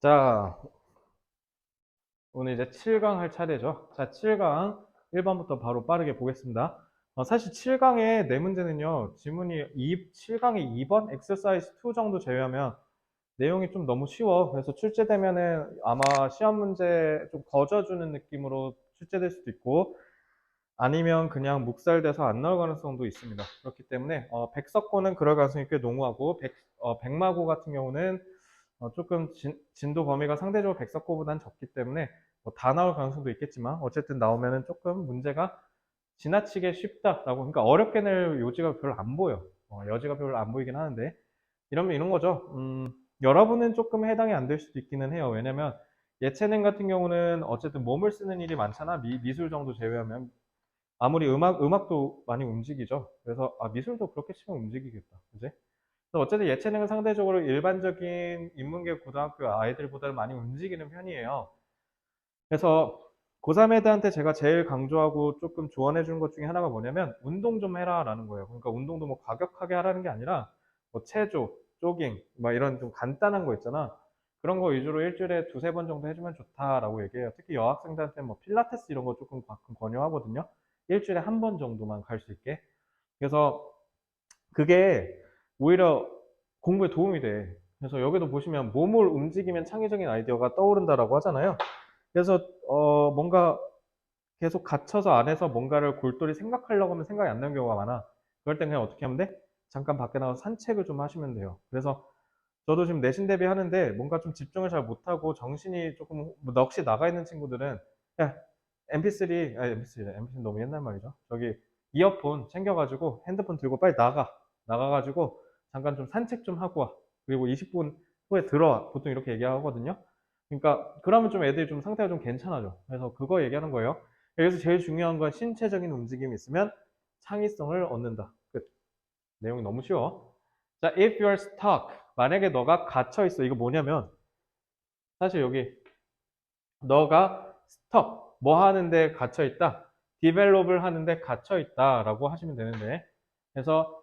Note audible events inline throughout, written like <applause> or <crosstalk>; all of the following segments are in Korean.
자, 오늘 이제 7강 할 차례죠. 자, 7강 1번부터 바로 빠르게 보겠습니다. 어, 사실 7강의 네 문제는요, 지문이 2, 7강의 2번 엑서사이즈 2 정도 제외하면 내용이 좀 너무 쉬워. 그래서 출제되면은 아마 시험 문제 좀 거저주는 느낌으로 출제될 수도 있고, 아니면 그냥 묵살돼서 안 나올 가능성도 있습니다. 그렇기 때문에 어, 백석고는 그럴 가능성이 꽤 농후하고 백, 어, 백마고 같은 경우는 어, 조금 진, 도 범위가 상대적으로 백석고보다는 적기 때문에 뭐 다 나올 가능성도 있겠지만 어쨌든 나오면은 조금 문제가 지나치게 쉽다라고 그러니까 어렵게 낼 요지가 별로 안 보여. 어, 여지가 별로 안 보이긴 하는데 이러면 이런 거죠. 음, 여러분은 조금 해당이 안 될 수도 있기는 해요. 왜냐면 예체능 같은 경우는 어쨌든 몸을 쓰는 일이 많잖아. 미, 미술 정도 제외하면. 아무리 음악 음악도 많이 움직이죠. 그래서 아 미술도 그렇게 치면 움직이겠다. 그지 어쨌든 예체능은 상대적으로 일반적인 인문계 고등학교 아이들보다는 많이 움직이는 편이에요. 그래서 고3 애들한테 제가 제일 강조하고 조금 조언해 주는 것 중에 하나가 뭐냐면 운동 좀 해라 라는 거예요. 그러니까 운동도 뭐 과격하게 하라는 게 아니라 뭐 체조, 조깅, 막 이런 좀 간단한 거 있잖아. 그런 거 위주로 일주일에 두세 번 정도 해주면 좋다라고 얘기해요. 특히 여학생들한테 뭐 필라테스 이런 거 조금 가끔 권유하거든요. 일주일에 한 번 정도만 갈 수 있게. 그래서 그게 오히려 공부에 도움이 돼. 그래서 여기도 보시면 몸을 움직이면 창의적인 아이디어가 떠오른다라고 하잖아요. 그래서 어 뭔가 계속 갇혀서 안에서 뭔가를 골똘히 생각하려고 하면 생각이 안 나는 경우가 많아. 그럴 땐 그냥 어떻게 하면 돼? 잠깐 밖에 나가서 산책을 좀 하시면 돼요. 그래서 저도 지금 내신 대비 하는데 뭔가 좀 집중을 잘 못하고 정신이 조금 뭐 넋이 나가 있는 친구들은 야 MP3, 아 MP3, MP3 너무 옛날 말이죠. 저기 이어폰 챙겨가지고 핸드폰 들고 빨리 나가. 나가가지고 잠깐 좀 산책 좀 하고 와. 그리고 20분 후에 들어와. 보통 이렇게 얘기하거든요. 그러니까 그러면 좀 애들이 좀 상태가 좀 괜찮아져. 그래서 그거 얘기하는 거예요. 여기서 제일 중요한 건 신체적인 움직임이 있으면 창의성을 얻는다. 끝. 내용이 너무 쉬워. 자, if you're stuck. 만약에 너가 갇혀 있어. 이거 뭐냐면 사실 여기 너가 stuck. 뭐 하는데 갇혀 있다. develop을 하는데 갇혀 있다라고 하시면 되는데 그래서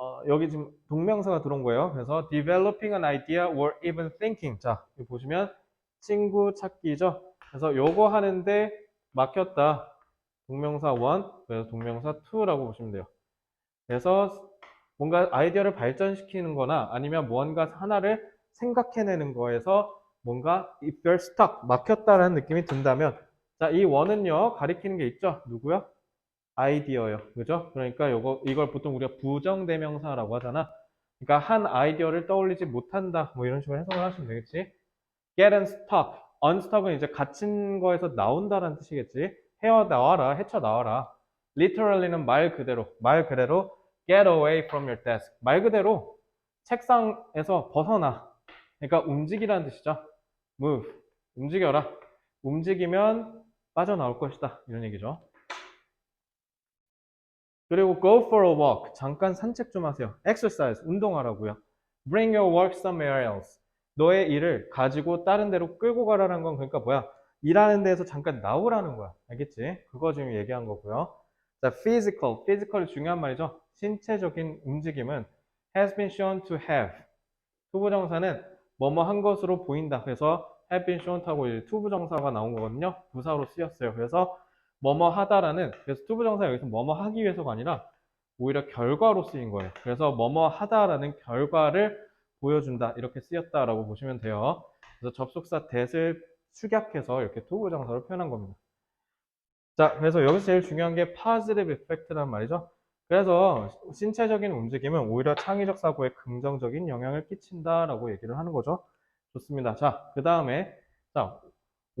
어, 여기 지금 동명사가 들어온 거예요. 그래서 developing an idea or even thinking. 자, 여기 보시면 친구 찾기죠. 그래서 요거 하는데 막혔다. 동명사 1, 그래서 동명사 2라고 보시면 돼요. 그래서 뭔가 아이디어를 발전시키는 거나 아니면 무언가 하나를 생각해내는 거에서 뭔가 you're stuck, 막혔다라는 느낌이 든다면 자, 이 원은요, 가리키는 게 있죠. 누구요? 아이디어요. 그죠? 그러니까 요거, 이걸 보통 우리가 부정대명사라고 하잖아. 그러니까 한 아이디어를 떠올리지 못한다. 뭐 이런 식으로 해석을 하시면 되겠지. get unstuck. unstuck은 이제 갇힌 거에서 나온다라는 뜻이겠지. 헤어 나와라, 헤쳐 나와라. literally는 말 그대로, 말 그대로 get away from your desk. 말 그대로 책상에서 벗어나. 그러니까 움직이라는 뜻이죠. move. 움직여라. 움직이면 빠져나올 것이다. 이런 얘기죠. 그리고 go for a walk. 잠깐 산책 좀 하세요. exercise. 운동하라고요. bring your work somewhere else. 너의 일을 가지고 다른 데로 끌고 가라는 건 그러니까 뭐야? 일하는 데에서 잠깐 나오라는 거야. 알겠지? 그거 지금 얘기한 거고요. 자, physical. physical이 중요한 말이죠. 신체적인 움직임은 has been shown to have. 투부정사는 뭐뭐 한 것으로 보인다. 그래서 have been shown 하고 투부정사가 나온 거거든요. 부사로 쓰였어요. 그래서 뭐뭐 하다라는 그래서 투부 정사 여기서 뭐뭐 하기 위해서가 아니라 오히려 결과로 쓰인 거예요. 그래서 뭐뭐 하다라는 결과를 보여준다 이렇게 쓰였다라고 보시면 돼요. 그래서 접속사 that을 축약해서 이렇게 투부 정사로 표현한 겁니다. 자, 그래서 여기서 제일 중요한 게 positive effect란 말이죠. 그래서 신체적인 움직임은 오히려 창의적 사고에 긍정적인 영향을 끼친다라고 얘기를 하는 거죠. 좋습니다. 자, 그 다음에 자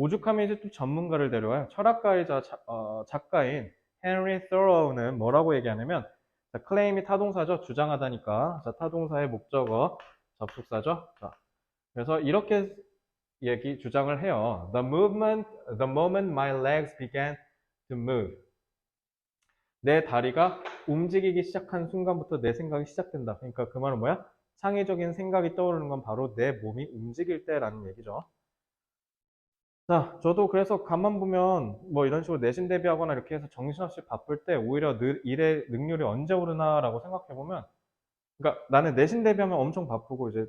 오죽하면 이제 또 전문가를 데려와요. 철학가이자 자, 어, 작가인 헨리 thorough는 뭐라고 얘기하냐면 자, 클레임이 타동사죠. 주장하다니까. 자, 타동사의 목적어 접속사죠. 자, 그래서 이렇게 얘기 주장을 해요. The movement, the moment my legs began to move. 내 다리가 움직이기 시작한 순간부터 내 생각이 시작된다. 그러니까 그 말은 뭐야? 창의적인 생각이 떠오르는 건 바로 내 몸이 움직일 때라는 얘기죠. 자, 저도 그래서 가만 보면 뭐 이런 식으로 내신 대비하거나 이렇게 해서 정신없이 바쁠 때 오히려 늘 일의 능률이 언제 오르나라고 생각해 보면 그러니까 나는 내신 대비하면 엄청 바쁘고 이제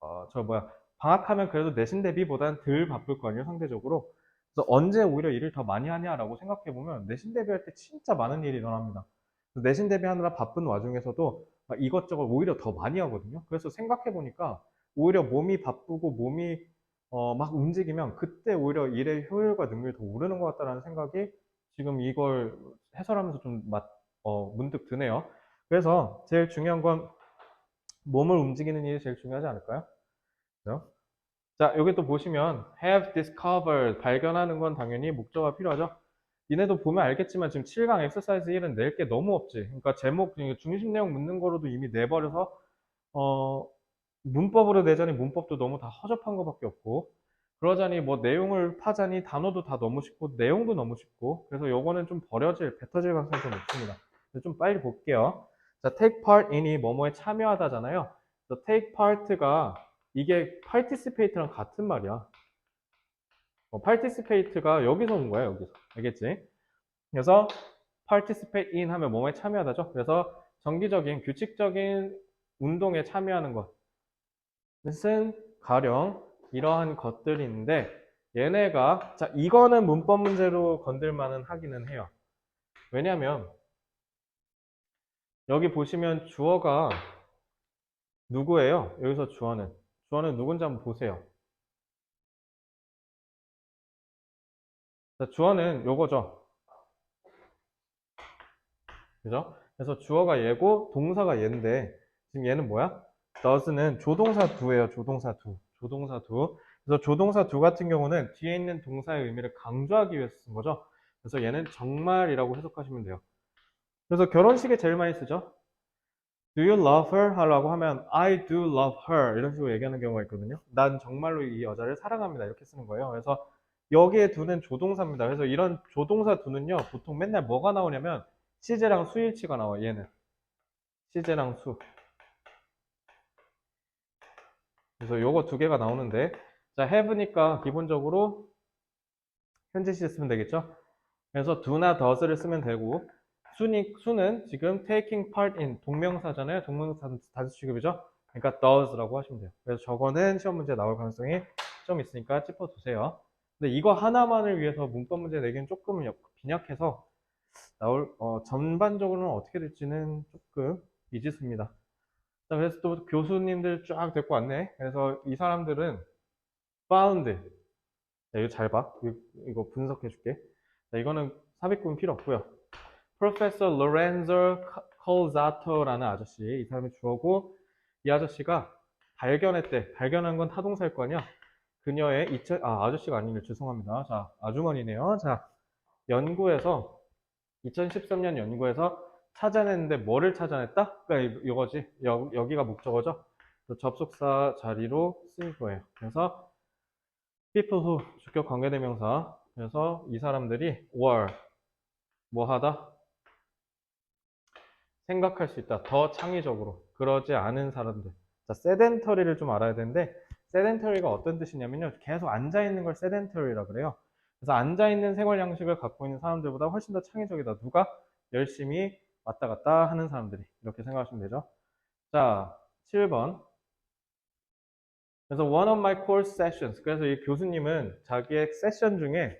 어, 저 뭐야 방학하면 그래도 내신 대비보다는 덜 바쁠 거 아니에요, 상대적으로. 그래서 언제 오히려 일을 더 많이 하냐라고 생각해 보면 내신 대비할 때 진짜 많은 일이 일어납니다. 내신 대비하느라 바쁜 와중에서도 막 이것저것 오히려 더 많이 하거든요. 그래서 생각해 보니까 오히려 몸이 바쁘고 몸이 어, 막 움직이면 그때 오히려 일의 효율과 능률이 더 오르는 것 같다라는 생각이 지금 이걸 해설하면서 좀 맛, 어, 문득 드네요. 그래서 제일 중요한 건 몸을 움직이는 일이 제일 중요하지 않을까요? 그죠? 자, 여기 또 보시면 have discovered 발견하는 건 당연히 목적어가 필요하죠. 니네도 보면 알겠지만 지금 7강 엑서사이즈 1은 낼 게 너무 없지. 그러니까 제목 중심 내용 묻는 거로도 이미 내버려서 어 문법으로 내자니 문법도 너무 다 허접한 거밖에 없고 그러자니 뭐 내용을 파자니 단어도 다 너무 쉽고 내용도 너무 쉽고 그래서 요거는 좀 버려질 뱉어질 가능성이 좀 높습니다. 좀 빨리 볼게요. 자, take part in이 뭐뭐에 참여하다잖아요. 그래서 take part가 이게 participate랑 같은 말이야. 어, participate가 여기서 온 거야, 여기서. 알겠지? 그래서 participate in 하면 뭐뭐에 참여하다죠. 그래서 정기적인 규칙적인 운동에 참여하는 것 은 가령 이러한 것들이 있는데 얘네가 자 이거는 문법 문제로 건들만은 하기는 해요. 왜냐하면 여기 보시면 주어가 누구예요? 여기서 주어는 주어는 누군지 한번 보세요. 자, 주어는 요거죠. 그죠? 그래서 주어가 얘고 동사가 얘인데 지금 얘는 뭐야? Does는 조동사 두예요. 조동사 두. 조동사 두. 그래서 조동사 두 같은 경우는 뒤에 있는 동사의 의미를 강조하기 위해서 쓴 거죠. 그래서 얘는 정말이라고 해석하시면 돼요. 그래서 결혼식에 제일 많이 쓰죠. Do you love her? 하라고 하면 I do love her 이런 식으로 얘기하는 경우가 있거든요. 난 정말로 이 여자를 사랑합니다. 이렇게 쓰는 거예요. 그래서 여기에 두는 조동사입니다. 그래서 이런 조동사 두는요, 보통 맨날 뭐가 나오냐면 시제랑 수일치가 나와. 얘는 시제랑 수. 그래서 요거 두 개가 나오는데 자 have니까 기본적으로 현재 시제 쓰면 되겠죠? 그래서 do나 does를 쓰면 되고 수니, 수는 지금 taking part in 동명사잖아요. 동명사 단수 취급이죠. 그러니까 does라고 하시면 돼요. 그래서 저거는 시험 문제 나올 가능성이 좀 있으니까 짚어두세요. 근데 이거 하나만을 위해서 문법 문제 내기는 조금 빈약해서 나올 어, 전반적으로는 어떻게 될지는 조금 미지수입니다. 자, 그래서 또 교수님들 쫙 데리고 왔네. 그래서 이 사람들은 found. 자, 이거 잘 봐. 이거, 분석해 줄게. 자, 이거는 삽입구는 필요 없고요. Professor Lorenzo Colzato라는 아저씨, 이 사람이 주어고 이 아저씨가 발견했대. 발견한 건 타동사일 거 아니야? 그녀의 2000, 아, 아저씨가 아니네. 죄송합니다. 자, 아주머니네요. 자, 연구에서 2013년 연구에서 찾아냈는데 뭐를 찾아냈다? 그러니까 이- 이거지. 여, 여기가 목적어죠. 그래서 접속사 자리로 쓰일 거예요. 그래서 people who 주격 관계대명사. 그래서 이 사람들이 were 뭐 하다? 생각할 수 있다. 더 창의적으로. 그러지 않은 사람들. 자, sedentary를 좀 알아야 되는데 sedentary가 어떤 뜻이냐면요. 계속 앉아 있는 걸 sedentary라 그래요. 그래서 앉아 있는 생활 양식을 갖고 있는 사람들보다 훨씬 더 창의적이다. 누가 열심히 왔다 갔다 하는 사람들이 이렇게 생각하시면 되죠. 자, 7번. 그래서 one of my course sessions. 그래서 이 교수님은 자기의 세션 중에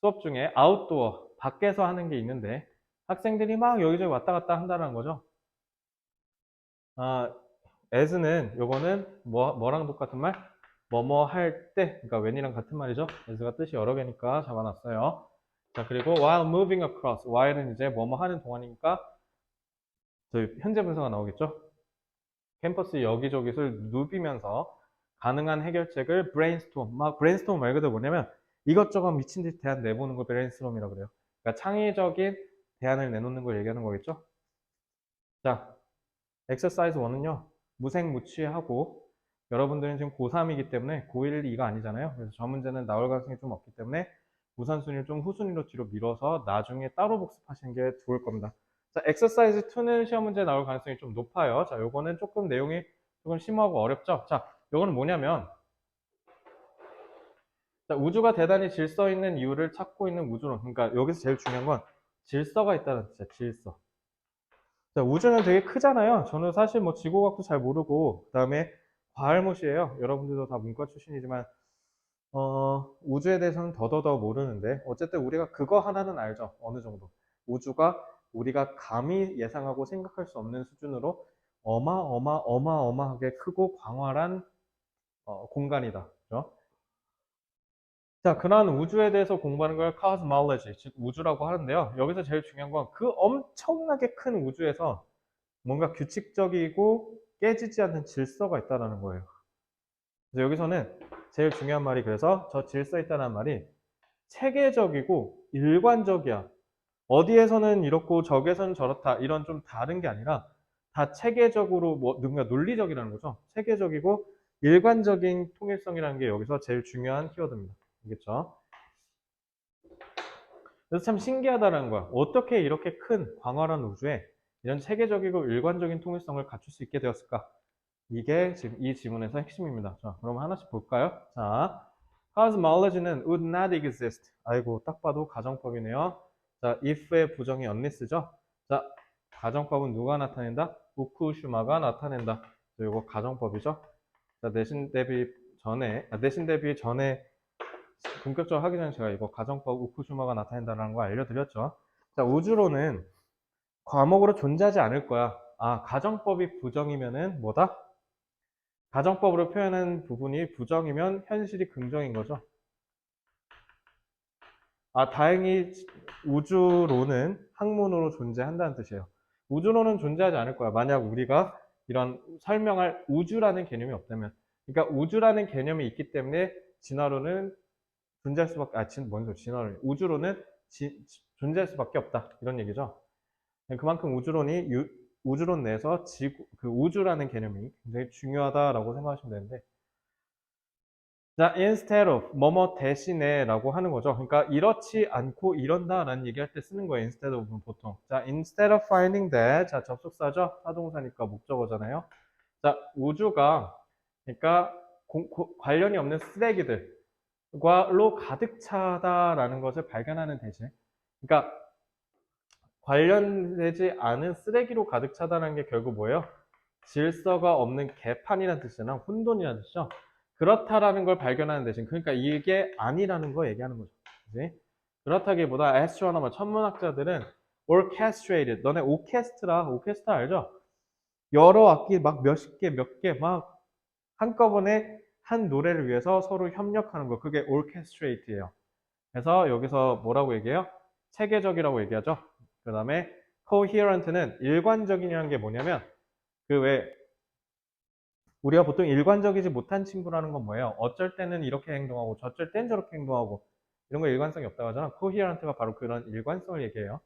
수업 중에 아웃도어 밖에서 하는 게 있는데 학생들이 막 여기저기 왔다 갔다 한다는 거죠. 아, as는 요거는 뭐, 뭐랑 똑같은 말? 뭐뭐 할 때, 그러니까 when이랑 같은 말이죠. as가 뜻이 여러 개니까 잡아놨어요. 자, 그리고 while moving across, while은 이제 뭐뭐 하는 동안이니까 저희 현재 분사가 나오겠죠. 캠퍼스 여기저기를 누비면서 가능한 해결책을 brainstorm, 막 brainstorm 말 그대로 뭐냐면 이것저것 미친 듯이 대안 내보는 걸 brainstorm이라고 그래요. 그러니까 창의적인 대안을 내놓는 걸 얘기하는 거겠죠. 자, exercise 1은요. 무생무취하고 여러분들은 지금 고3이기 때문에 고1, 2가 아니잖아요. 그래서 저 문제는 나올 가능성이 좀 없기 때문에 우선순위를 좀 후순위로 뒤로 밀어서 나중에 따로 복습하시는 게 좋을 겁니다. 자, exercise 2는 시험 문제 나올 가능성이 좀 높아요. 자, 요거는 조금 내용이 조금 심하고 어렵죠. 자, 요거는 뭐냐면 자, 우주가 대단히 질서 있는 이유를 찾고 있는 우주론. 그러니까 여기서 제일 중요한 건 질서가 있다는 뜻이야, 질서. 자, 우주는 되게 크잖아요. 저는 사실 뭐 지구과학도 잘 모르고, 그 다음에 과알못이에요. 여러분들도 다 문과 출신이지만 어, 우주에 대해서는 더더더 모르는데 어쨌든 우리가 그거 하나는 알죠. 어느 정도. 우주가 우리가 감히 예상하고 생각할 수 없는 수준으로 어마어마 어마어마하게 크고 광활한 어, 공간이다. 그죠? 자, 그러한 우주에 대해서 공부하는 걸 cosmology, 즉 우주라고 하는데요. 여기서 제일 중요한 건 그 엄청나게 큰 우주에서 뭔가 규칙적이고 깨지지 않는 질서가 있다는 거예요. 그래서 여기서는 제일 중요한 말이 그래서 저 질서 있다는 말이 체계적이고 일관적이야. 어디에서는 이렇고 저기에서는 저렇다. 이런 좀 다른 게 아니라 다 체계적으로 뭐 누군가 논리적이라는 거죠. 체계적이고 일관적인 통일성이라는 게 여기서 제일 중요한 키워드입니다. 알겠죠? 그래서 참 신기하다는 거야. 어떻게 이렇게 큰 광활한 우주에 이런 체계적이고 일관적인 통일성을 갖출 수 있게 되었을까? 이게 지금 이 지문에서 핵심입니다. 자, 그럼 하나씩 볼까요? 자, cosmology는 would not exist. 아이고, 딱 봐도 가정법이네요. 자, if의 부정이 unless죠? 자, 가정법은 누가 나타낸다? 우쿠슈마가 나타낸다. 이거 가정법이죠? 자, 내신 대비 전에, 아, 내신 대비 전에 본격적으로 하기 전에 제가 이거 가정법 우쿠슈마가 나타낸다는 거 알려드렸죠? 자, 우주로는 과목으로 존재하지 않을 거야. 아, 가정법이 부정이면은 뭐다? 가정법으로 표현한 부분이 부정이면 현실이 긍정인 거죠. 아, 다행히 우주로는 학문으로 존재한다는 뜻이에요. 우주로는 존재하지 않을 거야. 만약 우리가 이런 설명할 우주라는 개념이 없다면. 그러니까 우주라는 개념이 있기 때문에 진화론은 존재할 수밖에, 아, 진, 뭔 소리, 진화론. 우주로는 지- 존재할 수밖에 없다. 이런 얘기죠. 그만큼 우주론이 유- 우주론 내에서 지구, 그 우주라는 개념이 굉장히 중요하다라고 생각하시면 되는데, 자, instead of, 뭐뭐 대신에 라고 하는 거죠. 그러니까 이렇지 않고 이런다 라는 얘기할 때 쓰는 거예요. instead of는 보통. 자, instead of finding that. 자, 접속사죠. 사동사니까 목적어잖아요. 자, 우주가, 그러니까 공- 고- 관련이 없는 쓰레기들과로 가득 차다라는 것을 발견하는 대신, 그러니까 관련되지 않은 쓰레기로 가득 차다는 게 결국 뭐예요? 질서가 없는 개판이라는 뜻이잖아. 혼돈이라는 뜻이죠. 그렇다라는 걸 발견하는 대신, 그러니까 이게 아니라는 거 얘기하는 거죠. 그지? 그렇다기보다 astronomer, 천문학자들은 orchestrated, 너네 오케스트라, 오케스트라 알죠? 여러 악기 막 몇십 개, 몇 개 막 한꺼번에 한 노래를 위해서 서로 협력하는 거. 그게 orchestrate예요. 그래서 여기서 뭐라고 얘기해요? 체계적이라고 얘기하죠. 그 다음에 coherent는 일관적이라는 게 뭐냐면 그 왜 우리가 보통 일관적이지 못한 친구라는 건 뭐예요? 어쩔 때는 이렇게 행동하고 저쩔 땐 저렇게 행동하고 이런 거 일관성이 없다고 하잖아. coherent가 바로 그런 일관성을 얘기해요.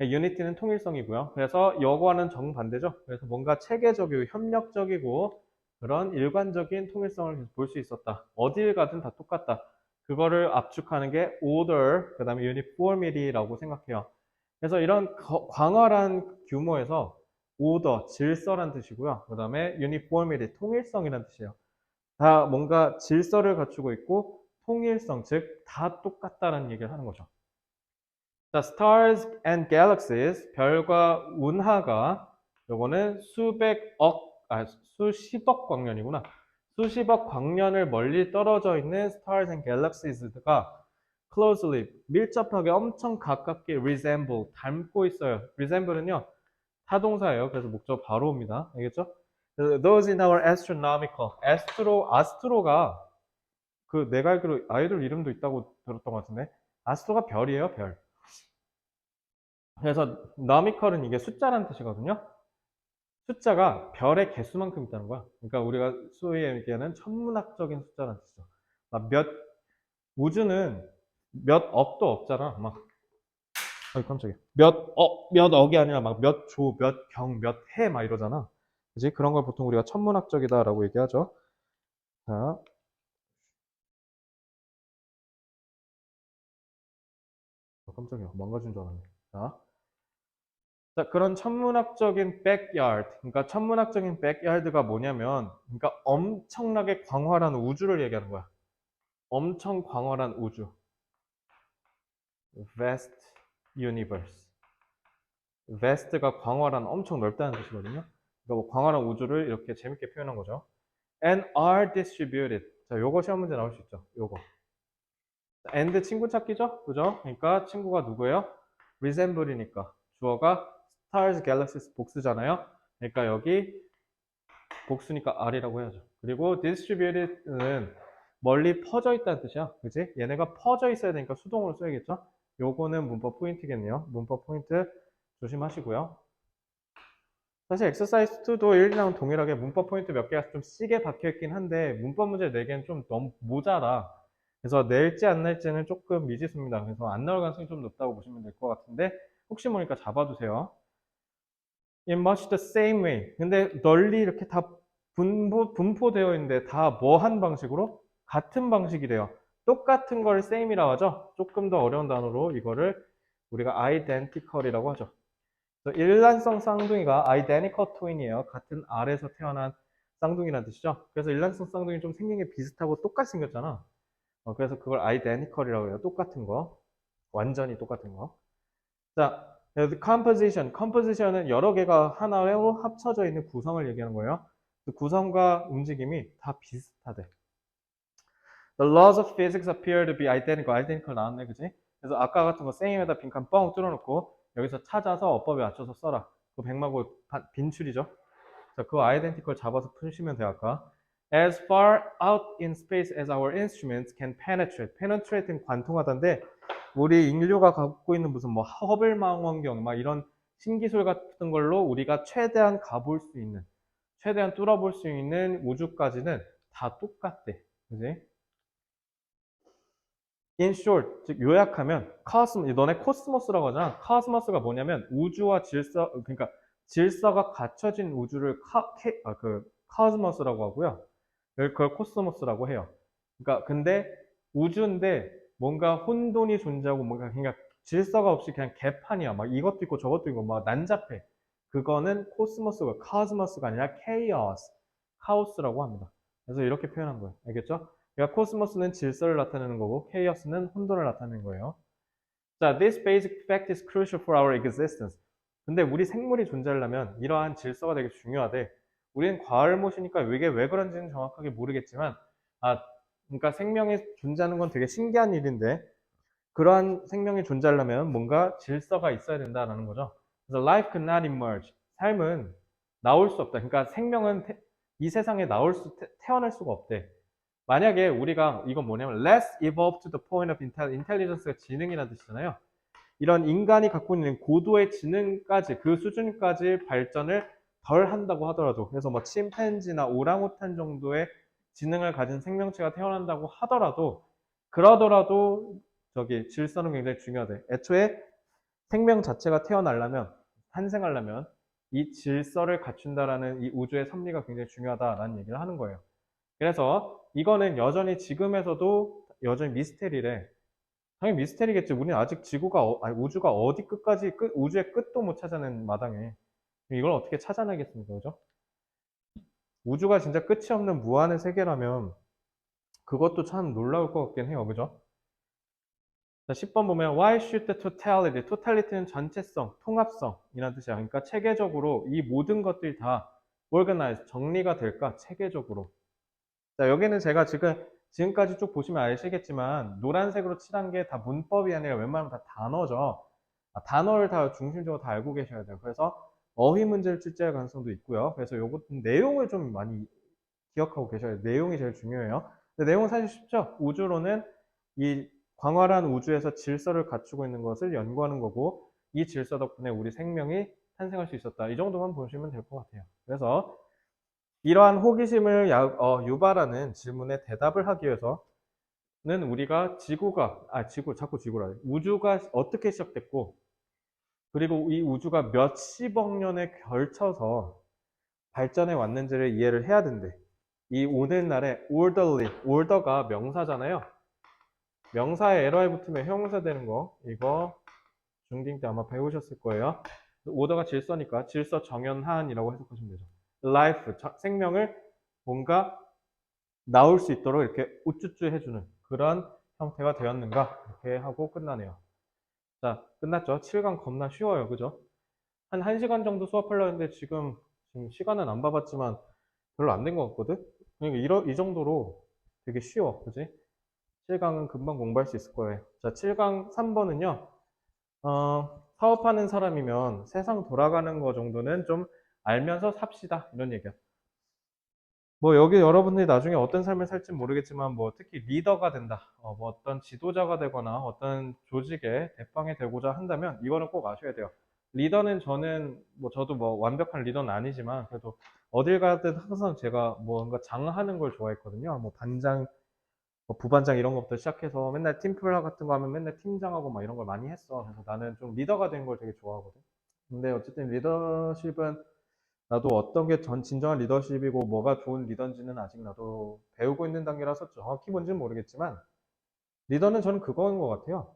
유니티는 통일성이고요. 그래서 여과는 정반대죠. 그래서 뭔가 체계적이고 협력적이고 그런 일관적인 통일성을 볼 수 있었다. 어딜 가든 다 똑같다. 그거를 압축하는 게 order, 그 다음에 uniformity라고 생각해요. 그래서 이런 거- 광활한 규모에서 order, 질서란 뜻이고요. 그 다음에 uniformity, 통일성이란 뜻이에요. 다 뭔가 질서를 갖추고 있고 통일성, 즉 다 똑같다라는 얘기를 하는 거죠. 자, stars and galaxies, 별과 운하가 요거는 수백억, 아, 수십억 광년이구나. 수십억 광년을 멀리 떨어져 있는 stars and galaxies가 closely, 밀접하게 엄청 가깝게 resemble, 닮고 있어요. resemble는요, 타동사예요. 그래서 목적 바로 옵니다. 알겠죠? Those in our astronomical, astro, 아스트로가 그 내가 알기로 아이돌 이름도 있다고 들었던 것 같은데 아스트로가 별이에요, 별. 그래서 nomical은 이게 숫자라는 뜻이거든요. 숫자가 별의 개수만큼 있다는 거야. 그러니까 우리가 소위 얘기하는 천문학적인 숫자라는 뜻이죠. 막 몇, 우주는 몇 억도 없잖아. 막, 아이 깜짝이야. 몇 억, 몇 억이 아니라 막 몇 조, 몇 경, 몇 해 막 이러잖아. 그지? 그런 걸 보통 우리가 천문학적이다라고 얘기하죠. 자. 아, 깜짝이야. 망가진 줄 알았네. 자. 자, 그런 천문학적인 backyard, 그러니까 천문학적인 backyard가 뭐냐면, 그러니까 엄청나게 광활한 우주를 얘기하는 거야. 엄청 광활한 우주. Vast universe. vast가 광활한, 엄청 넓다는 뜻이거든요. 그러니까 뭐 광활한 우주를 이렇게 재밌게 표현한 거죠. and are distributed. 자, 요거 시험 문제 나올 수 있죠. 요거. and 친구 찾기죠? 그죠? 그러니까 친구가 누구예요? resemble이니까. 주어가 stars, galaxies 복수잖아요. 그러니까 여기 복수니까 R이라고 해야죠. 그리고 distributed는 멀리 퍼져 있다는 뜻이야. 그지? 얘네가 퍼져 있어야 되니까 수동으로 써야겠죠? 요거는 문법 포인트겠네요. 문법 포인트 조심하시고요. 사실 엑서사이즈 2도 1이랑 동일하게 문법 포인트 몇 개가 좀 시게 박혀 있긴 한데 문법 문제 내기엔 좀 너무 모자라. 그래서 낼지 안 낼지는 조금 미지수입니다. 그래서 안 나올 가능성이 좀 높다고 보시면 될 것 같은데 혹시 모르니까 잡아두세요. In much the same way. 근데 널리 이렇게 다 분포, 분포되어 있는데 다 뭐 한 방식으로? 같은 방식이래요. 똑같은 걸 same이라고 하죠. 조금 더 어려운 단어로 이거를 우리가 identical이라고 하죠. 일란성 쌍둥이가 identical twin이에요. 같은 알에서 태어난 쌍둥이라는 뜻이죠. 그래서 일란성 쌍둥이 좀 생긴 게 비슷하고 똑같이 생겼잖아. 어, 그래서 그걸 identical이라고 해요. 똑같은 거. 완전히 똑같은 거. 자, composition. composition은 여러 개가 하나로 합쳐져 있는 구성을 얘기하는 거예요. 그 구성과 움직임이 다 비슷하대. The laws of physics appear to be identical. identical 나왔네, 그지? 그래서 아까 같은 거 same에다 빈칸 뻥 뚫어놓고 여기서 찾아서 어법에 맞춰서 써라. 그 백마고 바- 빈출이죠. 자, 그 identical 잡아서 푸시면 돼요, 아까. As far out in space as our instruments can penetrate. penetrate는 관통하다인데 우리 인류가 갖고 있는 무슨 뭐 허블 망원경 막 이런 신기술 같은 걸로 우리가 최대한 가볼 수 있는 최대한 뚫어볼 수 있는 우주까지는 다 똑같대. 그지? In short, 즉 요약하면 코스모, 너네 코스모스라고 하잖아. 코스모스가 뭐냐면 우주와 질서, 그러니까 질서가 갖춰진 우주를 카, 케, 아, 그 코스모스라고 하고요. 그걸 코스모스라고 해요. 그러니까 근데 우주인데 뭔가 혼돈이 존재하고 뭔가 그냥 질서가 없이 그냥 개판이야. 막 이것도 있고 저것도 있고 막 난잡해. 그거는 코스모스가 코스모스가 아니라 케이오스, 카오스라고 합니다. 그래서 이렇게 표현한 거예요. 알겠죠? 그러니까 코스모스는 질서를 나타내는 거고 케이오스는 혼돈을 나타내는 거예요. 자, this basic fact is crucial for our existence. 근데 우리 생물이 존재하려면 이러한 질서가 되게 중요하대. 우리는 과을못이니까 이게 왜 그런지는 정확하게 모르겠지만, 아, 그러니까 생명이 존재하는 건 되게 신기한 일인데, 그러한 생명이 존재하려면 뭔가 질서가 있어야 된다라는 거죠. 그래서 life could not emerge. 삶은 나올 수 없다. 그러니까 생명은 태- 이 세상에 나올 수, 태- 태어날 수가 없대. 만약에 우리가 이건 뭐냐면 let's evolve to the point of intel- intelligence가 지능이라는 뜻이잖아요. 이런 인간이 갖고 있는 고도의 지능까지 그 수준까지 발전을 덜 한다고 하더라도 그래서 뭐 침팬지나 오랑우탄 정도의 지능을 가진 생명체가 태어난다고 하더라도 그러더라도 저기 질서는 굉장히 중요하대. 애초에 생명 자체가 태어나려면 탄생하려면 이 질서를 갖춘다라는 이 우주의 섭리가 굉장히 중요하다라는 얘기를 하는 거예요. 그래서 이거는 여전히 지금에서도 여전히 미스테리래. 당연히 미스테리겠지. 우리는 아직 지구가, 어- 아니, 우주가 어디 끝까지, 끝, 우주의 끝도 못 찾아낸 마당에. 이걸 어떻게 찾아내겠습니까? 그죠? 우주가 진짜 끝이 없는 무한의 세계라면 그것도 참 놀라울 것 같긴 해요. 그죠? 자, 10번 보면 Why should the totality? totality는 전체성, 통합성이라는 뜻이야. 그러니까 체계적으로 이 모든 것들이 다 organize, 정리가 될까? 체계적으로. 자, 여기는 제가 지금 지금까지 쭉 보시면 아시겠지만 노란색으로 칠한 게 다 문법이 아니라 웬만하면 다 단어죠. 아, 단어를 다 중심적으로 다 알고 계셔야 돼요. 그래서 어휘 문제를 출제할 가능성도 있고요. 그래서 요것 내용을 좀 많이 기억하고 계셔야 돼요. 내용이 제일 중요해요. 내용은 사실 쉽죠. 우주로는 이 광활한 우주에서 질서를 갖추고 있는 것을 연구하는 거고 이 질서 덕분에 우리 생명이 탄생할 수 있었다. 이 정도만 보시면 될 것 같아요. 그래서 이러한 호기심을 야- 어, 유발하는 질문에 대답을 하기 위해서는 우리가 지구가, 아, 지구, 자꾸 지구라. 해. 우주가 어떻게 시작됐고, 그리고 이 우주가 몇십억 년에 걸쳐서 발전해 왔는지를 이해를 해야 된대. 이 오늘날의 orderly, order가 명사잖아요. 명사에 에러에 붙으면 형용사 되는 거, 이거 중딩 때 아마 배우셨을 거예요. 오더가 질서니까 질서 정연한이라고 해석하시면 되죠. Life, 자- 생명을 뭔가 나올 수 있도록 이렇게 우쭈쭈 해주는 그런 형태가 되었는가 이렇게 하고 끝나네요. 자, 끝났죠? 7강 겁나 쉬워요. 그죠? 한 1시간 정도 수업하려고 했는데 지금, 지금 시간은 안 봐봤지만 별로 안 된 것 같거든? 그러니까 이러, 이 정도로 되게 쉬워. 그지? 7강은 금방 공부할 수 있을 거예요. 자, 7강 3번은요. 어, 사업하는 사람이면 세상 돌아가는 거 정도는 좀 알면서 삽시다. 이런 얘기야. 뭐 여기 여러분들이 나중에 어떤 삶을 살지 모르겠지만 뭐 특히 리더가 된다. 어, 뭐 어떤 지도자가 되거나 어떤 조직의 대빵이 되고자 한다면 이거는 꼭 아셔야 돼요. 리더는 저는 뭐 저도 뭐 완벽한 리더는 아니지만 그래도 어딜 가든 항상 제가 뭔가 장하는 걸 좋아했거든요. 뭐 반장, 뭐 부반장 이런 것부터 시작해서 맨날 팀플 같은 거 하면 맨날 팀장하고 막 이런 걸 많이 했어. 그래서 나는 좀 리더가 된 걸 되게 좋아하거든. 근데 어쨌든 리더십은 나도 어떤 게 전 진정한 리더십이고 뭐가 좋은 리더인지는 아직 나도 배우고 있는 단계라서 정확히 뭔지는 모르겠지만 리더는 저는 그거인 것 같아요.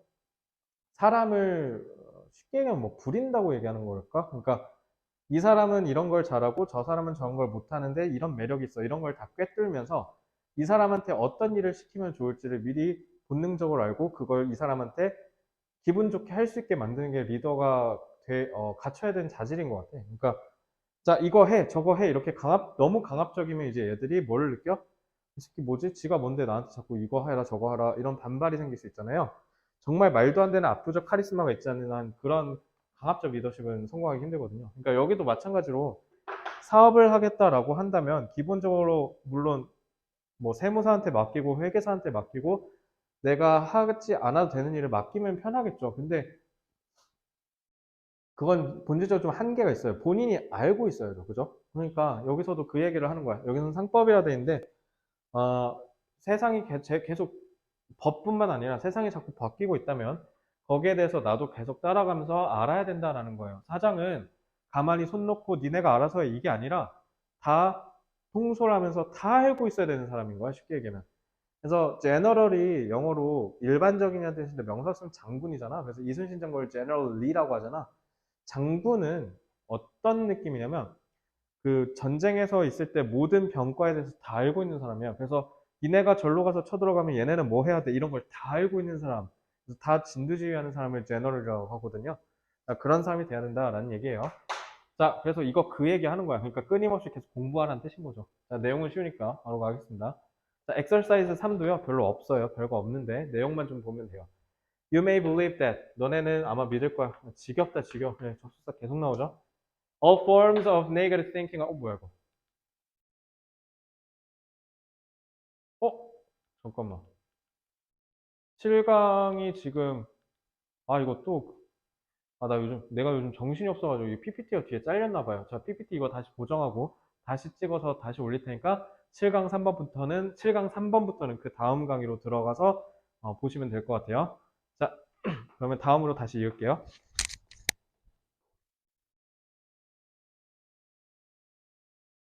사람을 어, 쉽게 얘기하면 뭐 부린다고 얘기하는 걸까? 그러니까 이 사람은 이런 걸 잘하고 저 사람은 저런 걸 못하는데 이런 매력이 있어. 이런 걸 다 꿰뚫면서 이 사람한테 어떤 일을 시키면 좋을지를 미리 본능적으로 알고 그걸 이 사람한테 기분 좋게 할 수 있게 만드는 게 리더가 돼, 어, 갖춰야 되는 자질인 것 같아. 그러니까 자, 이거 해, 저거 해. 이렇게 강압, 너무 강압적이면 이제 애들이 뭘 느껴? 이 새끼 뭐지? 지가 뭔데 나한테 자꾸 이거 해라, 저거 하라. 이런 반발이 생길 수 있잖아요. 정말 말도 안 되는 압도적 카리스마가 있지 않는 한 그런 강압적 리더십은 성공하기 힘들거든요. 그러니까 여기도 마찬가지로 사업을 하겠다라고 한다면 기본적으로 물론 뭐 세무사한테 맡기고 회계사한테 맡기고 내가 하지 않아도 되는 일을 맡기면 편하겠죠. 근데 그건 본질적으로 좀 한계가 있어요. 본인이 알고 있어야죠. 그죠? 그러니까 여기서도 그 얘기를 하는 거야. 여기서는 상법이라 돼 있는데, 어, 세상이 계속 법뿐만 아니라 세상이 자꾸 바뀌고 있다면 거기에 대해서 나도 계속 따라가면서 알아야 된다라는 거예요. 사장은 가만히 손 놓고 니네가 알아서 해 이게 아니라 다 통솔하면서 다 알고 있어야 되는 사람인 거야. 쉽게 얘기하면. 그래서 general이 영어로 일반적인 이라는 뜻인데 명사 쓰면 장군이잖아. 그래서 이순신 장군을 generally라고 하잖아. 장군은 어떤 느낌이냐면 그 전쟁에서 있을 때 모든 병과에 대해서 다 알고 있는 사람이야. 그래서 니네가 절로 가서 쳐들어가면 얘네는 뭐 해야 돼 이런 걸 다 알고 있는 사람. 다 진두지휘하는 사람을 제너럴이라고 하거든요. 자, 그런 사람이 돼야 된다라는 얘기예요. 자, 그래서 이거 그 얘기 하는 거야. 그러니까 끊임없이 계속 공부하라는 뜻인 거죠. 자, 내용은 쉬우니까 바로 가겠습니다. 자, 엑서사이즈 3도요. 별로 없어요. 별거 없는데 내용만 좀 보면 돼요. You may believe that. 너네는 아마 믿을 거야. 지겹다, 지겨. 네, 접속사 계속 나오죠. All forms of negative thinking. 어, 뭐야, 이거. 어? 잠깐만. 7강이 지금, 아, 이거 또, 아, 나 요즘, 내가 요즘 정신이 없어가지고 이 PPT가 뒤에 잘렸나 봐요. 자, PPT 이거 다시 보정하고, 다시 찍어서 다시 올릴 테니까, 7강 3번부터는, 7강 3번부터는 그 다음 강의로 들어가서, 어, 보시면 될 것 같아요. 자, <clears throat> 그러면 다음으로 다시 읽을게요.